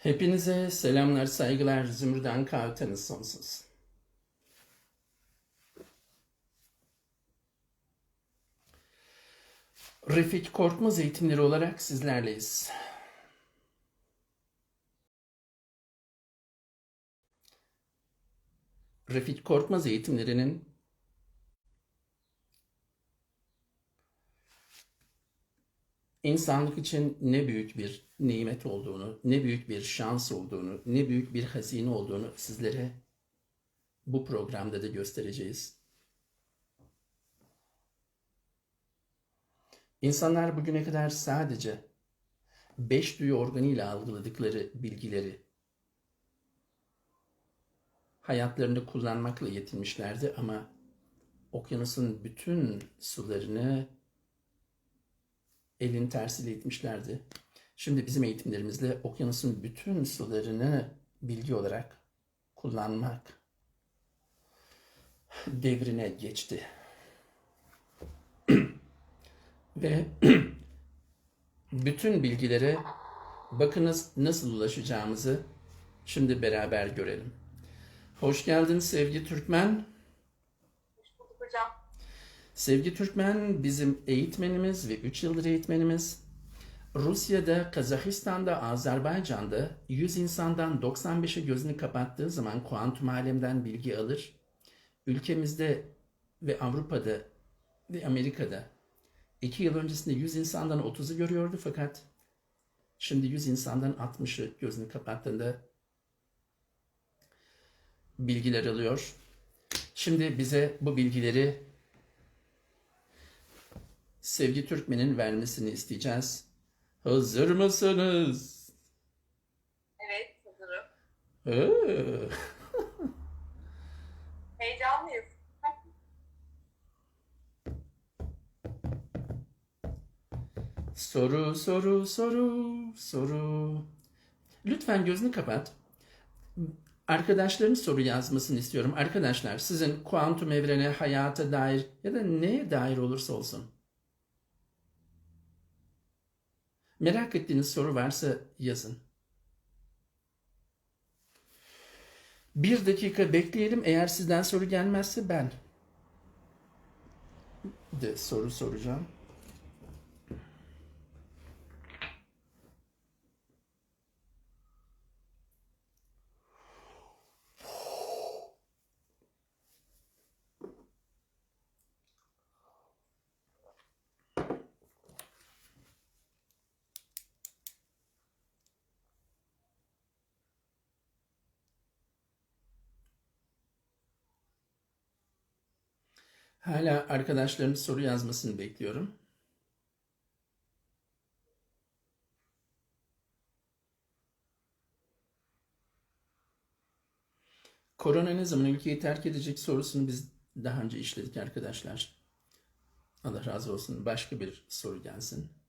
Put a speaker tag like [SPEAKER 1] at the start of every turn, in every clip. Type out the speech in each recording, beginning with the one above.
[SPEAKER 1] Hepinize selamlar, saygılar. Zümrüden kahveteniz sonsuz. Refik Korkmaz eğitimleri olarak sizlerleyiz. Refik Korkmaz eğitimlerinin insanlık için ne büyük bir nimet olduğunu, ne büyük bir şans olduğunu, ne büyük bir hazine olduğunu sizlere bu programda da göstereceğiz. İnsanlar bugüne kadar sadece beş duyu organıyla algıladıkları bilgileri hayatlarında kullanmakla yetinmişlerdi ama okyanusun bütün sularını elin tersiyle itmişlerdi. Şimdi bizim eğitimlerimizle okyanusun bütün sularını bilgi olarak kullanmak devrine geçti. Ve bütün bilgilere bakınız nasıl ulaşacağımızı şimdi beraber görelim. Hoş geldin Sevgi Türkmen.
[SPEAKER 2] Hoş bulduk hocam.
[SPEAKER 1] Sevgi Türkmen bizim eğitmenimiz ve 3 yıldır eğitmenimiz. Rusya'da, Kazakistan'da, Azerbaycan'da 100 insandan 95'e gözünü kapattığı zaman kuantum alemden bilgi alır. Ülkemizde ve Avrupa'da ve Amerika'da 2 yıl öncesinde 100 insandan 30'u görüyordu fakat şimdi 100 insandan 60'ı gözünü kapattığında bilgiler alıyor. Şimdi bize bu bilgileri Sevgi Türkmen'in vermesini isteyeceğiz. Hazır mısınız?
[SPEAKER 2] Evet, hazırım.
[SPEAKER 1] Ee,
[SPEAKER 2] Heyecanlıyız.
[SPEAKER 1] Soru, soru, soru, soru. Lütfen gözünü kapat. Arkadaşların soru yazmasını istiyorum. Arkadaşlar sizin kuantum evrene, hayata dair ya da neye dair olursa olsun. Merak ettiğiniz soru varsa yazın. Bir dakika bekleyelim. Eğer sizden soru gelmezse ben de soru soracağım. Hala arkadaşların soru yazmasını bekliyorum. Korona ne zaman ülkeyi terk edecek sorusunu biz daha önce işledik arkadaşlar. Allah razı olsun. Başka bir soru gelsin.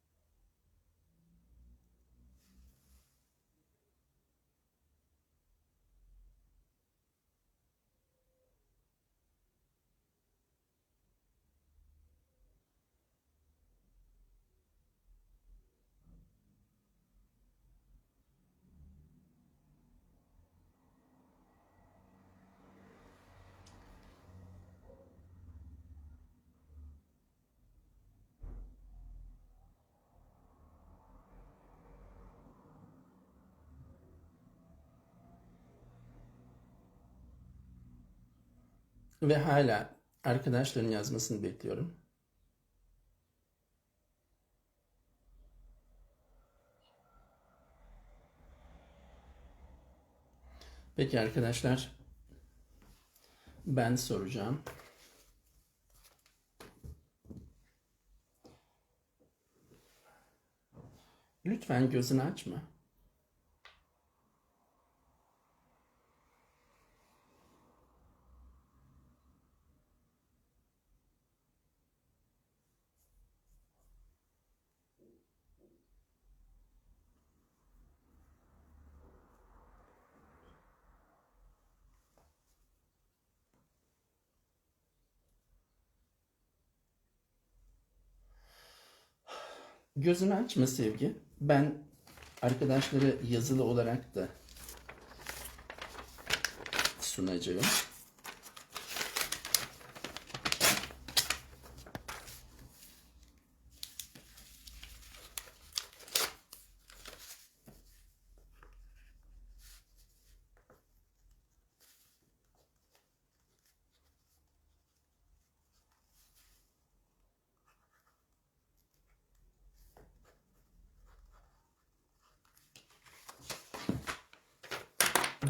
[SPEAKER 1] Ve hala arkadaşların yazmasını bekliyorum. Peki arkadaşlar, ben soracağım. Lütfen gözünü açma. Gözünü açma sevgi. Ben arkadaşlara yazılı olarak da sunacağım.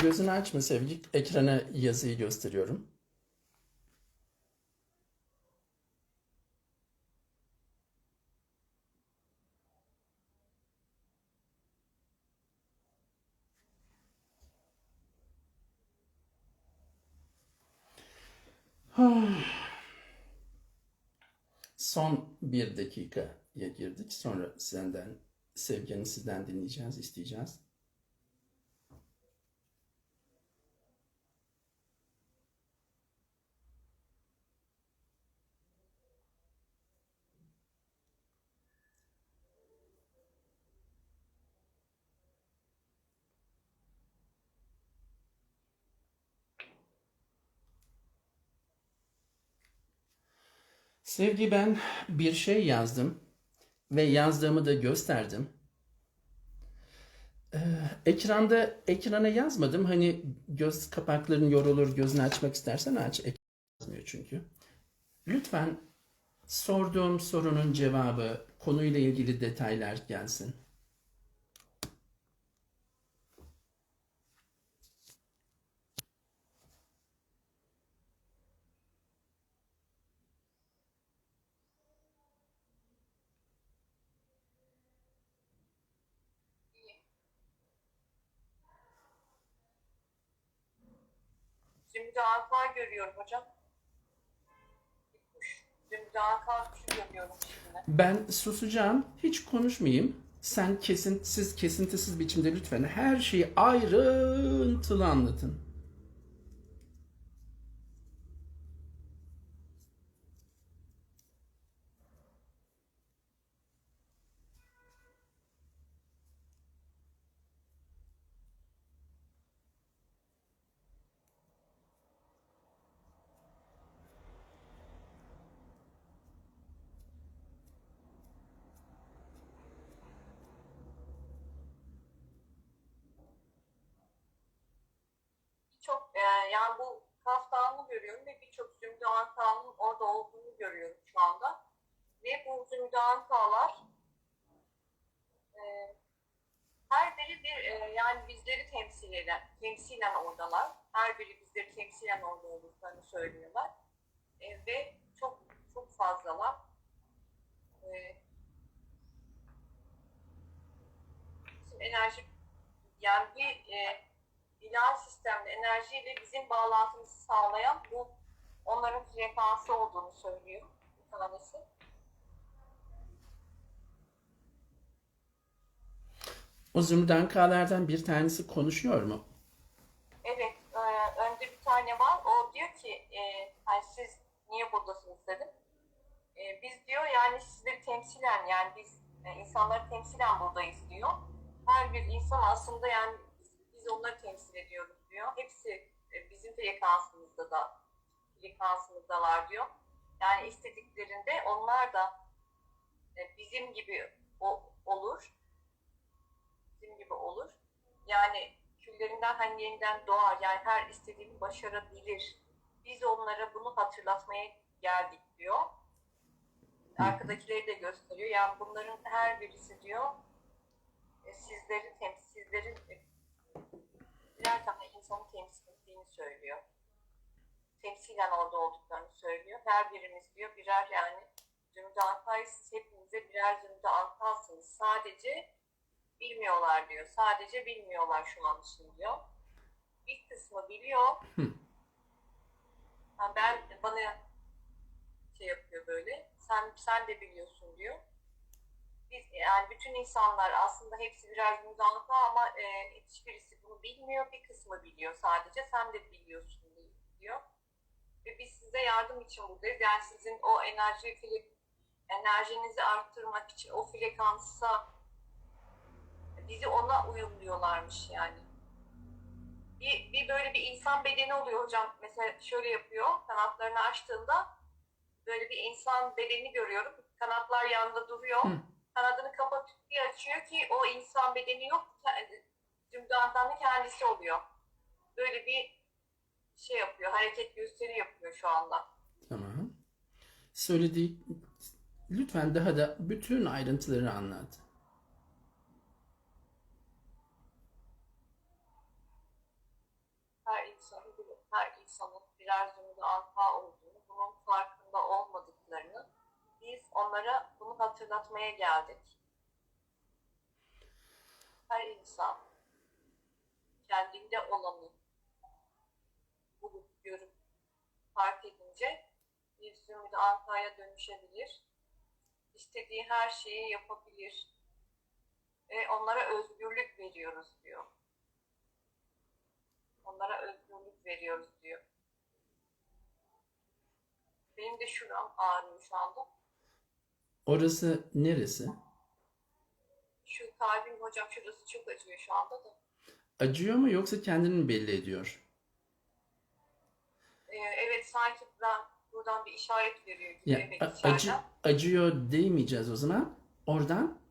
[SPEAKER 1] Gözünü açma Sevgi. Ekrana yazıyı gösteriyorum. Son bir dakikaya girdik. Sonra senden, Sevgi'nin sizden dinleyeceğiz, isteyeceğiz. Sevgi ben bir şey yazdım ve yazdığımı da gösterdim. Ee, ekranda ekrana yazmadım. Hani göz kapakların yorulur, gözünü açmak istersen aç. Ekran yazmıyor çünkü. Lütfen sorduğum sorunun cevabı, konuyla ilgili detaylar gelsin.
[SPEAKER 2] Zümrüt Görüyorum hocam.
[SPEAKER 1] Ben susacağım, hiç konuşmayayım. Sen kesintisiz, kesintisiz biçimde lütfen her şeyi ayrıntılı anlatın.
[SPEAKER 2] Birçok e, yani bu kaftanı görüyorum ve birçok Zümrüt Anka'nın orada olduğunu görüyorum şu anda. Ve bu Zümrüt Anka'lar e, her biri bir e, yani bizleri temsil eden, temsilen oradalar. Her biri bizleri temsilen orada olduklarını söylüyorlar. E, ve çok çok fazlalar. E, enerji yani bir e, ilahi sistemde enerjiyle bizim bağlantımızı sağlayan bu onların frekansı olduğunu söylüyor bir tanesi.
[SPEAKER 1] O zümrüdankalardan bir tanesi konuşuyor mu?
[SPEAKER 2] Evet, e, önde bir tane var. O diyor ki, e, hani siz niye buradasınız dedim. E, biz diyor yani sizleri temsilen yani biz e, insanları temsilen buradayız diyor. Her bir insan aslında yani biz, biz onları temsil ediyoruz diyor. Hepsi e, bizim frekansımızda da frekansımızdalar diyor. Yani istediklerinde onlar da e, bizim gibi o, olur. Yani küllerinden hani yeniden doğar. Yani her istediğini başarabilir. Biz onlara bunu hatırlatmaya geldik diyor. Arkadakileri de gösteriyor. Yani bunların her birisi diyor e, sizlerin e, birer tane insanı temsil ettiğini söylüyor. Temsilen orada olduklarını söylüyor. Her birimiz diyor birer yani Zümrüt Anka'yı siz hepinize birer Zümrüt Anka'sınız. Sadece bilmiyorlar diyor. Sadece bilmiyorlar şu an için diyor. Bir kısmı biliyor.
[SPEAKER 1] Hı.
[SPEAKER 2] Ben bana şey yapıyor böyle. Sen sen de biliyorsun diyor. Biz yani bütün insanlar aslında hepsi birer Zümrüt ama e, hiçbirisi bunu bilmiyor. Bir kısmı biliyor sadece. Sen de biliyorsun diyor. Ve biz size yardım için buradayız. Yani sizin o enerji enerjinizi arttırmak için o frekansa bizi ona uyumluyorlarmış yani. Bir, bir böyle bir insan bedeni oluyor hocam. Mesela şöyle yapıyor. Kanatlarını açtığında böyle bir insan bedeni görüyorum. Kanatlar yanında duruyor.
[SPEAKER 1] Hı.
[SPEAKER 2] Kanadını kapatıp bir açıyor ki o insan bedeni yok. Kendi- Zümrüt'ün kendisi oluyor. Böyle bir şey yapıyor. Hareket gösteri yapıyor şu anda.
[SPEAKER 1] Tamam. Söylediği lütfen daha da bütün ayrıntıları anlat.
[SPEAKER 2] her insanın her zümrüt alfa olduğunu, bunun farkında olmadıklarını biz onlara bunu hatırlatmaya geldik. Her insan kendinde olanı bulup görüp fark edince bir zümrüt alfaya dönüşebilir. İstediği her şeyi yapabilir. Ve onlara özgürlük veriyoruz diyor onlara özgürlük veriyoruz diyor. Benim de şuram ağrıyor şu anda.
[SPEAKER 1] Orası neresi?
[SPEAKER 2] Şu kalbim hocam şurası çok acıyor şu anda da.
[SPEAKER 1] Acıyor mu yoksa kendini mi belli ediyor?
[SPEAKER 2] Ee, evet sanki buradan, buradan bir işaret veriyor gibi
[SPEAKER 1] Ya,
[SPEAKER 2] evet,
[SPEAKER 1] acı, acıyor demeyeceğiz o zaman. Oradan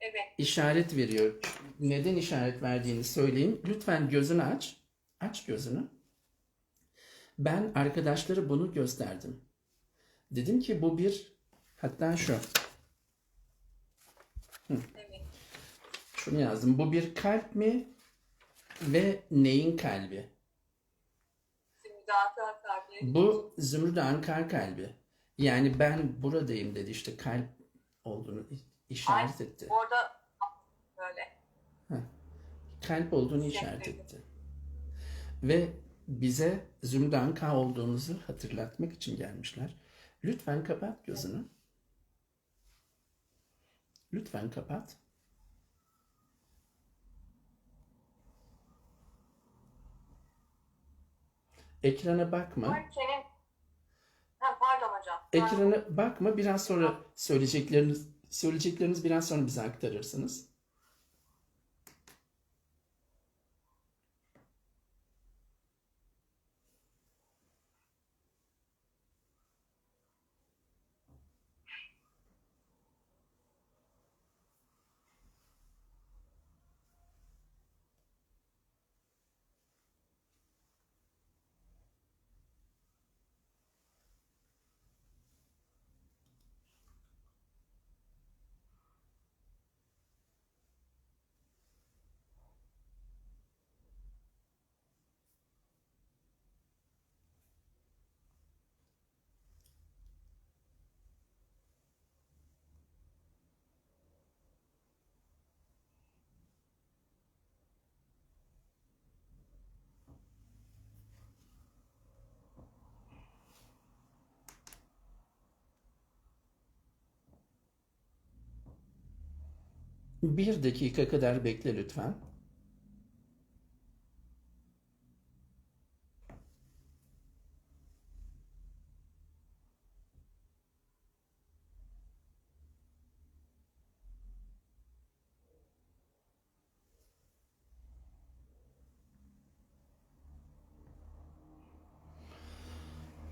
[SPEAKER 2] Evet
[SPEAKER 1] işaret veriyor. Neden işaret verdiğini söyleyeyim. Lütfen gözünü aç. Aç gözünü. Ben arkadaşlara bunu gösterdim. Dedim ki bu bir hatta şu.
[SPEAKER 2] evet.
[SPEAKER 1] Şunu yazdım. Bu bir kalp mi ve neyin kalbi? Bu Zümrüt Ankar kalbi. Yani ben buradayım dedi işte kalp olduğunu işaret etti.
[SPEAKER 2] Orada böyle.
[SPEAKER 1] Kalp olduğunu işaret etti. Ve bize Zümrüt Ankar olduğumuzu hatırlatmak için gelmişler. Lütfen kapat gözünü. Lütfen kapat. Ekrana bakma.
[SPEAKER 2] Senin ha, pardon hocam. Pardon.
[SPEAKER 1] Ekrana bakma. Biraz sonra söyleyecekleriniz söyleyecekleriniz biraz sonra bize aktarırsınız. Bir dakika kadar bekle lütfen.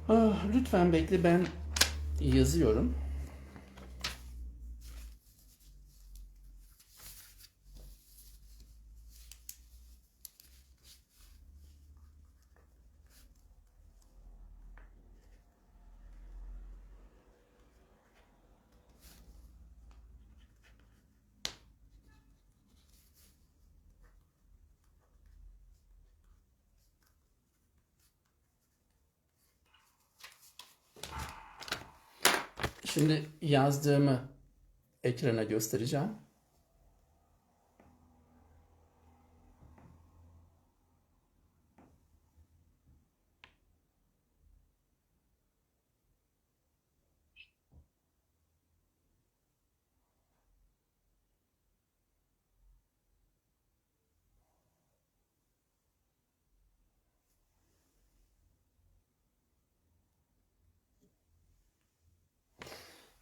[SPEAKER 1] Ah, lütfen bekle ben yazıyorum. Şimdi yazdığımı ekrana göstereceğim.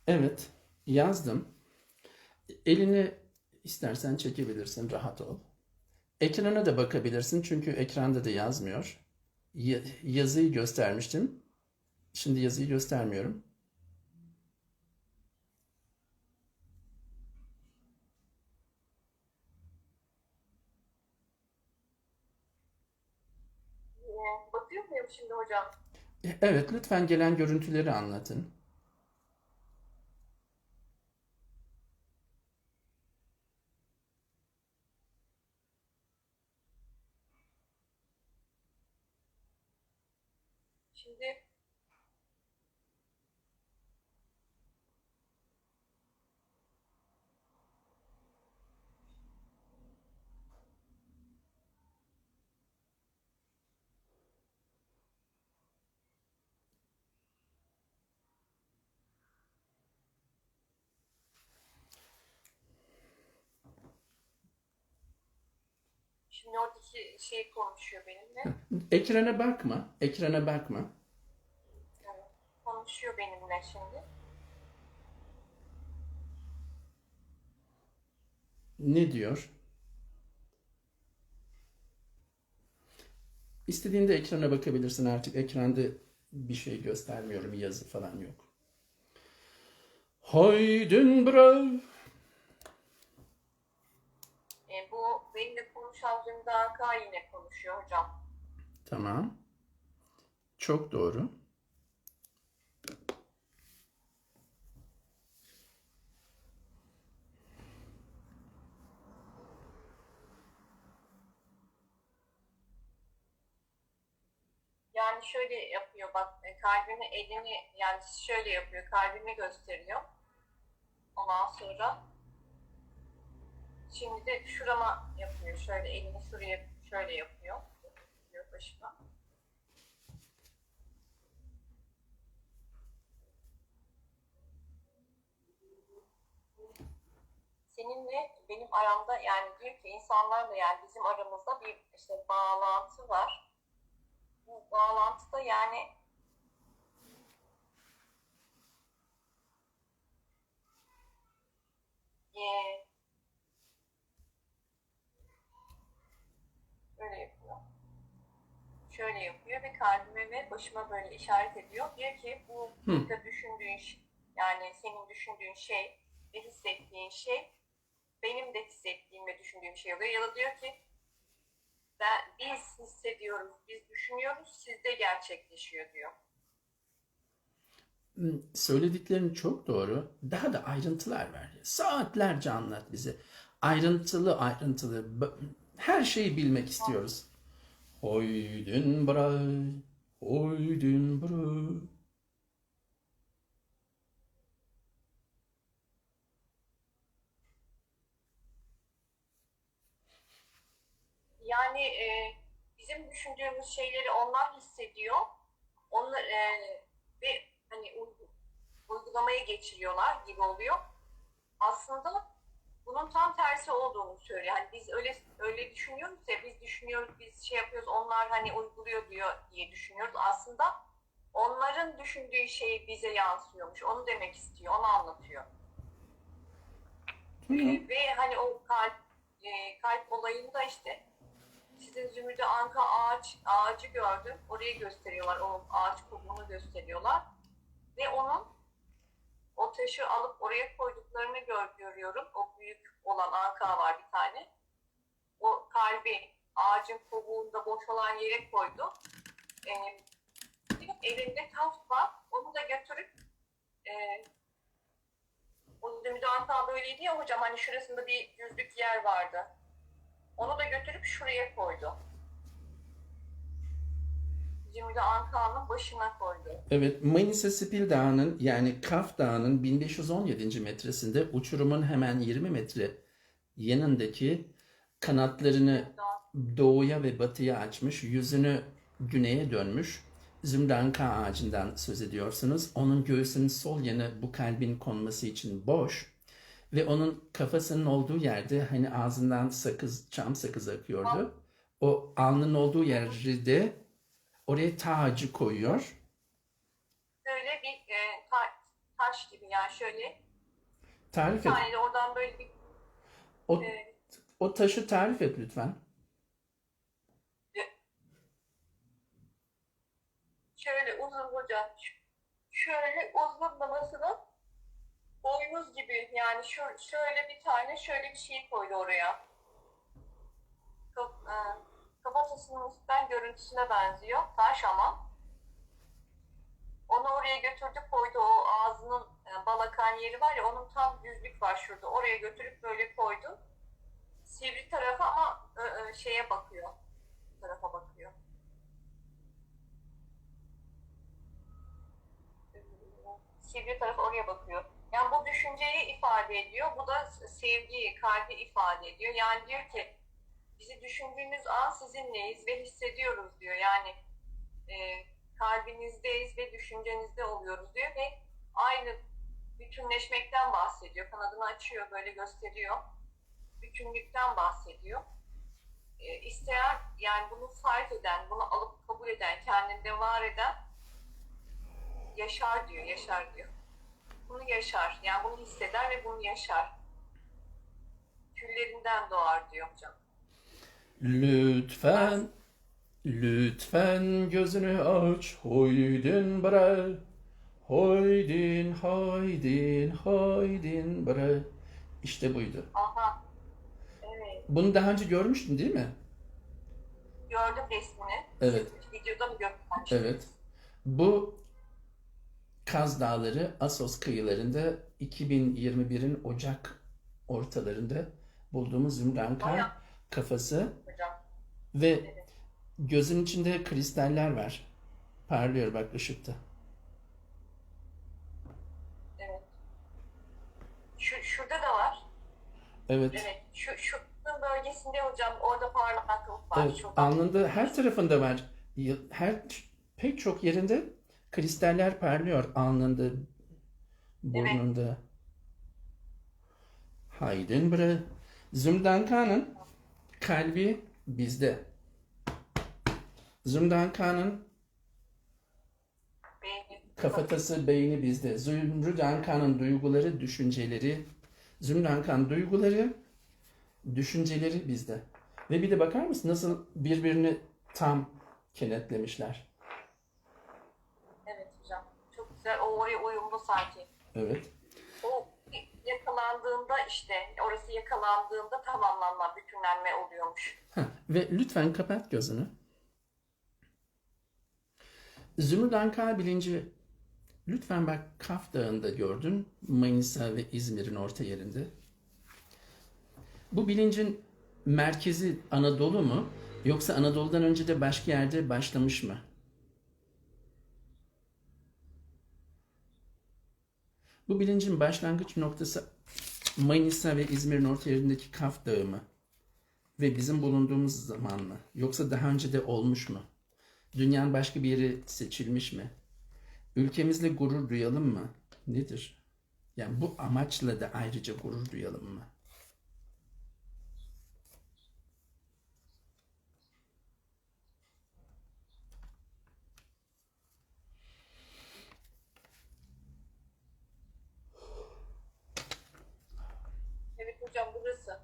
[SPEAKER 1] Evet, yazdım. Elini İstersen çekebilirsin, rahat ol. Ekrana da bakabilirsin çünkü ekranda da yazmıyor. Ya- yazıyı göstermiştim. Şimdi yazıyı göstermiyorum.
[SPEAKER 2] Bakıyor muyum şimdi hocam?
[SPEAKER 1] E, Evet, lütfen gelen görüntüleri anlatın.
[SPEAKER 2] Şimdi Şimdi oradaki şey konuşuyor benimle.
[SPEAKER 1] Ekrana bakma, ekrana bakma.
[SPEAKER 2] Evet, konuşuyor benimle şimdi.
[SPEAKER 1] Ne diyor? İstediğinde ekrana bakabilirsin artık. Ekranda bir şey göstermiyorum, yazı falan yok. Haydin brav.
[SPEAKER 2] E, bu benimle konuşan Zümrüt Anka yine konuşuyor hocam.
[SPEAKER 1] Tamam. Çok doğru.
[SPEAKER 2] Yani şöyle yapıyor bak e, kalbini elini yani şöyle yapıyor kalbimi gösteriyor. Ondan sonra şimdi de şurama yapıyor. Şöyle elini şuraya şöyle yapıyor. Yapıyor başına. Seninle benim aramda yani diyor ki insanlarla yani bizim aramızda bir işte bağlantı var bu bağlantıda yani eee böyle yapıyor. Şöyle yapıyor ve kalbime ve başıma böyle işaret ediyor. Diyor ki bu
[SPEAKER 1] Hı.
[SPEAKER 2] düşündüğün yani senin düşündüğün şey ve hissettiğin şey benim de hissettiğim ve düşündüğüm şey oluyor. Ya da diyor ki ben, biz hissediyoruz, biz düşünüyoruz, sizde gerçekleşiyor diyor.
[SPEAKER 1] Hmm, Söylediklerin çok doğru. Daha da ayrıntılar ver. Saatlerce anlat bize. Ayrıntılı ayrıntılı. Her şeyi bilmek istiyoruz. Haydin brav. Haydin brav.
[SPEAKER 2] Yani e, bizim düşündüğümüz şeyleri onlar hissediyor. Onlar e, ve hani uygu- uygulamaya geçiriyorlar gibi oluyor. Aslında bunun tam tersi olduğunu söylüyor. Hani biz öyle öyle düşünüyoruz ya biz düşünüyoruz, biz şey yapıyoruz, onlar hani uyguluyor diyor diye düşünüyoruz. Aslında onların düşündüğü şey bize yansıyormuş. Onu demek istiyor, onu anlatıyor.
[SPEAKER 1] Tamam.
[SPEAKER 2] Ee, ve hani o kalp e, kalp olayında işte sizin Zümrüt'ü Anka ağaç ağacı gördüm. Orayı gösteriyorlar. O ağaç kobuğunu gösteriyorlar. Ve onun o taşı alıp oraya koyduklarını gör, görüyorum. O büyük olan Anka var bir tane. O kalbi ağacın kobuğunda boş olan yere koydu. Ee, elinde taft var. Onu da götürüp e, o Anka böyleydi ya hocam hani şurasında bir düzlük yer vardı. Onu da götürüp şuraya koydu. Zümrüt Anka'nın başına koydu.
[SPEAKER 1] Evet, Manisa Spil Dağı'nın yani Kaf Dağı'nın 1517. metresinde uçurumun hemen 20 metre yanındaki kanatlarını doğuya ve batıya açmış, yüzünü güneye dönmüş zümranka ağacından söz ediyorsunuz. Onun göğsünün sol yanı bu kalbin konması için boş ve onun kafasının olduğu yerde hani ağzından sakız, çam sakız akıyordu. O alnının olduğu yerde oraya tacı koyuyor.
[SPEAKER 2] Böyle bir e, ta- taş gibi yani şöyle
[SPEAKER 1] Tarif et.
[SPEAKER 2] de oradan böyle bir
[SPEAKER 1] O,
[SPEAKER 2] Ee,
[SPEAKER 1] o taşı tarif et lütfen.
[SPEAKER 2] şöyle uzun hocam. Şöyle uzunlamasının boynuz gibi yani şu, şöyle bir tane şöyle bir şey koydu oraya. Kaf, e, kafatasının üstten görüntüsüne benziyor. Taş ama. Onu oraya götürdü koydu. O ağzının e, balakan yeri var ya onun tam düzlük var şurada. Oraya götürüp böyle koydu. Sivri tarafı ama e, e, şeye bakıyor. Tarafa bakıyor. Sivri tarafı oraya bakıyor. Yani bu düşünceyi ifade ediyor. Bu da sevgiyi, kalbi ifade ediyor. Yani diyor ki bizi düşündüğünüz an sizinleyiz ve hissediyoruz diyor. Yani e, kalbinizdeyiz ve düşüncenizde oluyoruz diyor ve aynı bütünleşmekten bahsediyor. Kanadını açıyor, böyle gösteriyor. Bütünlükten bahsediyor. E, isteyen, yani bunu fark eden, bunu alıp kabul eden, kendinde var eden yaşar diyor, yaşar diyor. Bunu yaşar, yani bunu hisseder ve bunu yaşar. Küllerinden doğar diyor hocam.
[SPEAKER 1] Lütfen, lütfen gözünü aç, hoydin bre. Hoydin, haydin, haydin bre. İşte buydu.
[SPEAKER 2] Aha. Evet.
[SPEAKER 1] Bunu daha önce görmüştün değil mi?
[SPEAKER 2] Gördüm resmini.
[SPEAKER 1] Evet.
[SPEAKER 2] Videoda mı gördünüz?
[SPEAKER 1] Evet. Bu Kaz Dağları Assos kıyılarında 2021'in Ocak ortalarında bulduğumuz Zümranka kafası. Ve
[SPEAKER 2] Evet.
[SPEAKER 1] gözün içinde kristaller var. Parlıyor bak ışıkta.
[SPEAKER 2] Evet. Şu, şurada da var.
[SPEAKER 1] Evet.
[SPEAKER 2] Evet. Şu, şu bölgesinde hocam orada parlaklık var.
[SPEAKER 1] Evet, alnında her tarafında var. Her pek çok yerinde kristaller parlıyor alnında, burnunda. Haydin bre. Zümdanka'nın kalbi bizde. Zümdanka'nın kafatası, beyni bizde. Zümrüdanka'nın duyguları, düşünceleri, Zümdankan duyguları, düşünceleri bizde. Ve bir de bakar mısın nasıl birbirini tam kenetlemişler.
[SPEAKER 2] Evet hocam. Çok güzel. O oraya uyumlu sanki.
[SPEAKER 1] Evet.
[SPEAKER 2] O yakalandığında işte orası yakalandığında tamamlanma, bütünlenme oluyormuş.
[SPEAKER 1] Heh, ve lütfen kapat gözünü. Zümrüdanka bilinci lütfen bak Kaf Dağı'nda gördün. Manisa ve İzmir'in orta yerinde. Bu bilincin merkezi Anadolu mu? Yoksa Anadolu'dan önce de başka yerde başlamış mı? Bu bilincin başlangıç noktası Manisa ve İzmir'in orta yerindeki Kaf Dağı mı? Ve bizim bulunduğumuz zaman mı? Yoksa daha önce de olmuş mu? Dünyanın başka bir yeri seçilmiş mi? Ülkemizle gurur duyalım mı? Nedir? Yani bu amaçla da ayrıca gurur duyalım mı?
[SPEAKER 2] Evet hocam burası.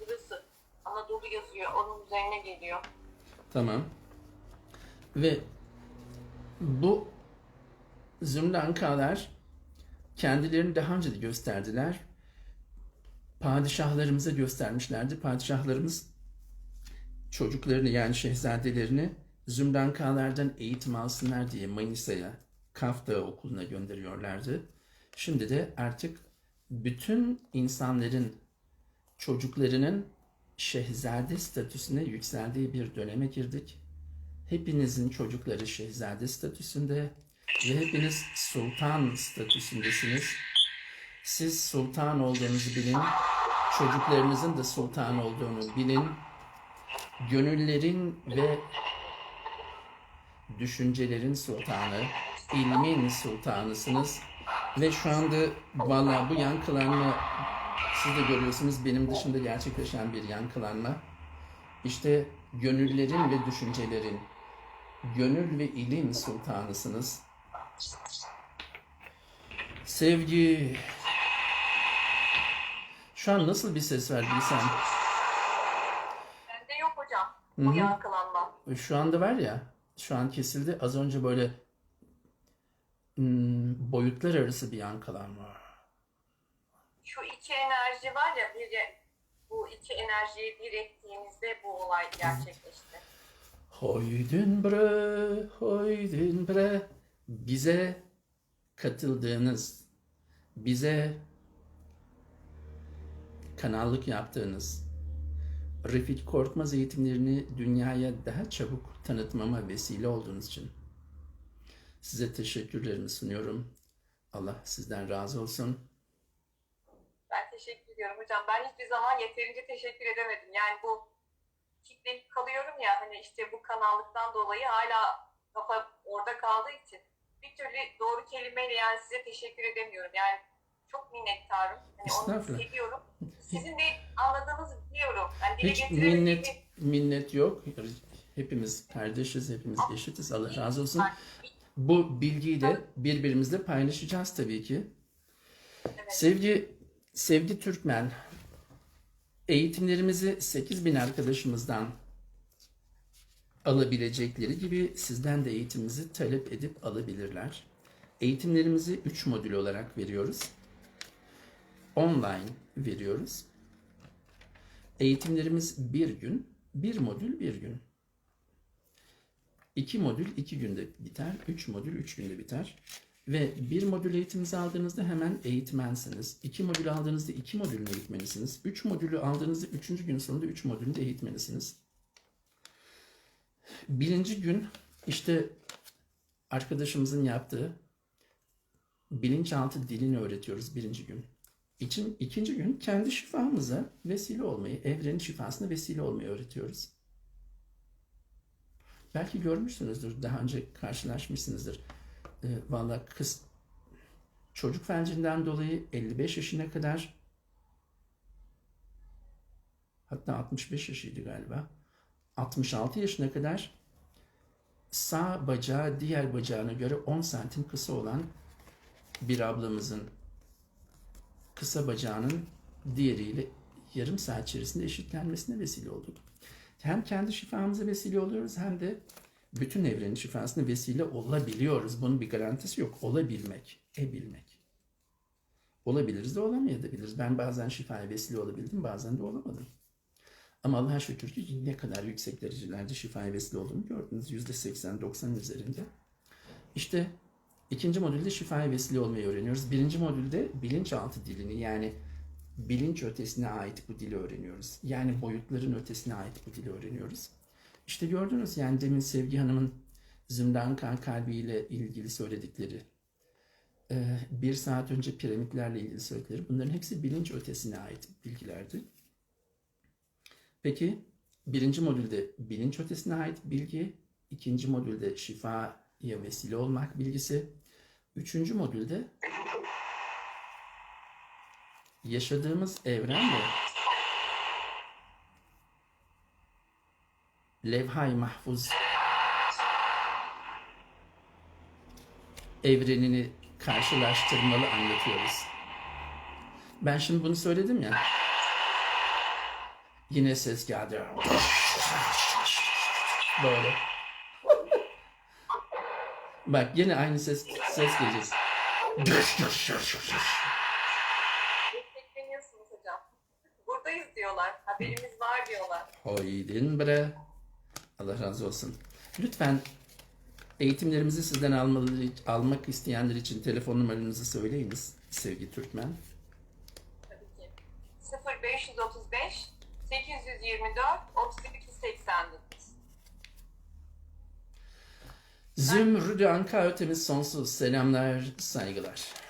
[SPEAKER 2] Burası. Anadolu yazıyor. Onun üzerine geliyor.
[SPEAKER 1] Tamam. Ve bu Zümrankalar kendilerini daha önce de gösterdiler. Padişahlarımıza göstermişlerdi. Padişahlarımız çocuklarını yani şehzadelerini Zümrankalardan eğitim alsınlar diye Manisa'ya, Kaf Dağı okuluna gönderiyorlardı. Şimdi de artık bütün insanların çocuklarının şehzade statüsüne yükseldiği bir döneme girdik. Hepinizin çocukları şehzade statüsünde ve hepiniz sultan statüsündesiniz. Siz sultan olduğunuzu bilin, çocuklarınızın da sultan olduğunu bilin. Gönüllerin ve düşüncelerin sultanı, ilmin sultanısınız. Ve şu anda valla bu yankılanma siz de görüyorsunuz benim dışında gerçekleşen bir yankılanma. İşte gönüllerin ve düşüncelerin, gönül ve ilim sultanısınız. Sevgi, Şu an nasıl bir ses var bilsem.
[SPEAKER 2] Bende yok hocam. Bu
[SPEAKER 1] hı.
[SPEAKER 2] yankılanma.
[SPEAKER 1] Şu anda var ya, şu an kesildi. Az önce böyle hmm, boyutlar arası bir yankılanma.
[SPEAKER 2] Şu iki enerji var ya biri bu iki enerjiyi bir ettiğimizde bu olay gerçekleşti.
[SPEAKER 1] Hoydun bre, hoydun bre. Bize katıldığınız, bize kanallık yaptığınız, Refik Korkmaz eğitimlerini dünyaya daha çabuk tanıtmama vesile olduğunuz için size teşekkürlerimi sunuyorum. Allah sizden razı olsun.
[SPEAKER 2] Ben teşekkür ediyorum hocam. Ben hiçbir zaman yeterince teşekkür edemedim. Yani bu kilitlenip kalıyorum ya hani işte bu kanallıktan dolayı hala kafa orada kaldığı için bir türlü doğru kelimeyle yani size teşekkür edemiyorum. Yani çok minnettarım. Hani onu hissediyorum. Sizin de anladığınızı biliyorum. Yani
[SPEAKER 1] Hiç minnet minnet yok. Hepimiz kardeşiz, hepimiz eşitiz. Allah razı olsun. Bu bilgiyi de birbirimizle paylaşacağız tabii ki. Sevgi Sevgi Türkmen eğitimlerimizi 8000 arkadaşımızdan alabilecekleri gibi sizden de eğitimimizi talep edip alabilirler. Eğitimlerimizi 3 modül olarak veriyoruz. Online veriyoruz. Eğitimlerimiz bir gün, bir modül bir gün. İki modül iki günde biter, üç modül üç günde biter. Ve bir modül eğitiminizi aldığınızda hemen eğitmensiniz. İki modül aldığınızda iki modülün eğitmenisiniz. Üç modülü aldığınızda üçüncü gün sonunda üç modülün de eğitmenisiniz. Birinci gün işte arkadaşımızın yaptığı bilinçaltı dilini öğretiyoruz birinci gün. İçin, ikinci gün kendi şifamıza vesile olmayı, evrenin şifasına vesile olmayı öğretiyoruz. Belki görmüşsünüzdür, daha önce karşılaşmışsınızdır. Ee, Valla kız çocuk felcinden dolayı 55 yaşına kadar hatta 65 yaşıydı galiba. 66 yaşına kadar sağ bacağı diğer bacağına göre 10 santim kısa olan bir ablamızın kısa bacağının diğeriyle yarım saat içerisinde eşitlenmesine vesile olduk. Hem kendi şifamıza vesile oluyoruz hem de bütün evrenin şifasına vesile olabiliyoruz. Bunun bir garantisi yok. Olabilmek, ebilmek. Olabiliriz de olamayabiliriz. Ben bazen şifaya vesile olabildim, bazen de olamadım. Ama Allah'a şükür ki ne kadar yüksek derecelerde şifaya vesile olduğunu gördünüz. %80-90 üzerinde. İşte ikinci modülde şifaya vesile olmayı öğreniyoruz. Birinci modülde bilinçaltı dilini yani bilinç ötesine ait bu dili öğreniyoruz. Yani boyutların ötesine ait bu dili öğreniyoruz. İşte gördünüz yani demin Sevgi Hanım'ın Zümran Kan Kalbi ile ilgili söyledikleri, e, bir saat önce piramitlerle ilgili söyledikleri bunların hepsi bilinç ötesine ait bilgilerdi. Peki birinci modülde bilinç ötesine ait bilgi, ikinci modülde şifaya vesile olmak bilgisi, üçüncü modülde yaşadığımız evrenle levha-i mahfuz evrenini karşılaştırmalı anlatıyoruz. Ben şimdi bunu söyledim ya. Yine ses geldi. Böyle. Bak yine aynı ses ses gelecek.
[SPEAKER 2] Destekleniyorsunuz hocam. Buradayız diyorlar. Haberimiz var diyorlar.
[SPEAKER 1] Hoydin bre. Allah razı olsun. Lütfen eğitimlerimizi sizden almaları, almak isteyenler için telefon numaranızı söyleyiniz sevgili Türkmen.
[SPEAKER 2] Tabii ki. 0535 824 32 89.
[SPEAKER 1] Zümrüdü Anka ötemiz sonsuz selamlar, saygılar.